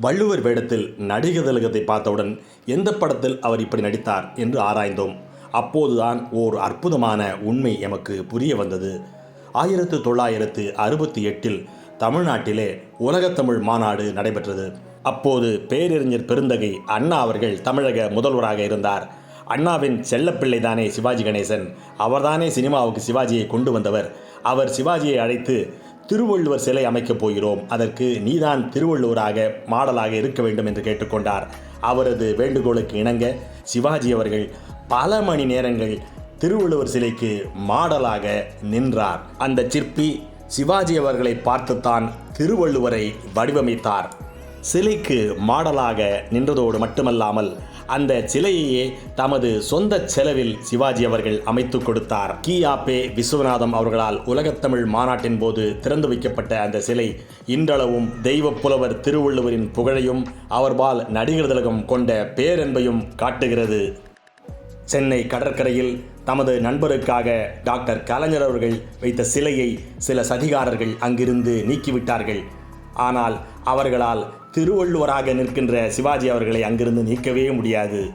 வள்ளுவர் வேடத்தில் நடிகர் திலகத்தை பார்த்தவுடன் எந்த படத்தில் அவர் இப்படி நடித்தார் என்று ஆராய்ந்தோம். அப்போதுதான் ஓர் அற்புதமான உண்மை எமக்கு புரிய வந்தது. ஆயிரத்து தொள்ளாயிரத்து அறுபத்தி எட்டில் தமிழ்நாட்டிலே உலகத்தமிழ் மாநாடு நடைபெற்றது. அப்போது பேரறிஞர் பெருந்தகை அண்ணா அவர்கள் தமிழக முதல்வராக இருந்தார். அண்ணாவின் செல்லப்பிள்ளை தானே சிவாஜி கணேசன். அவர்தானே சினிமாவுக்கு சிவாஜியை கொண்டு வந்தவர். அவர் சிவாஜியை அழைத்து திருவள்ளுவர் சிலை அமைக்கப் போகிறோம். அதற்கு நீதான் திருவள்ளுவராக மாடலாக இருக்க வேண்டும் என்று கேட்டுக்கொண்டார். அவரது வேண்டுகோளுக்கு இணங்க சிவாஜி அவர்கள் பல மணி நேரங்கள் திருவள்ளுவர் சிலைக்கு மாடலாக நின்றார். அந்த சிற்பி சிவாஜி அவர்களை பார்த்துத்தான் திருவள்ளுவரை வடிவமைத்தார். சிலைக்கு மாடலாக நின்றதோடு மட்டுமல்லாமல் அந்த சிலையையே தமது சொந்த செலவில் சிவாஜி அவர்கள் அமைத்து கொடுத்தார். கியாபே விஸ்வநாதம் அவர்களால் உலகத்தமிழ் மாநாட்டின் போது திறந்து வைக்கப்பட்ட அந்த சிலை இன்றளவும் தெய்வ புலவர் திருவள்ளுவரின் புகழையும் அவர்பால் நடிகர் திலகம் கொண்ட பேரன்பையும் காட்டுகிறது. சென்னை கடற்கரையில் தமது நண்பருக்காக டாக்டர் கலைஞர் அவர்கள் வைத்த சிலையை சில சதிகாரர்கள் அங்கிருந்து நீக்கிவிட்டார்கள். ஆனால் அவர்களால் திருவள்ளுவராக நிற்கின்ற சிவாஜி அவர்களை அங்கிருந்து நீக்கவே முடியாது.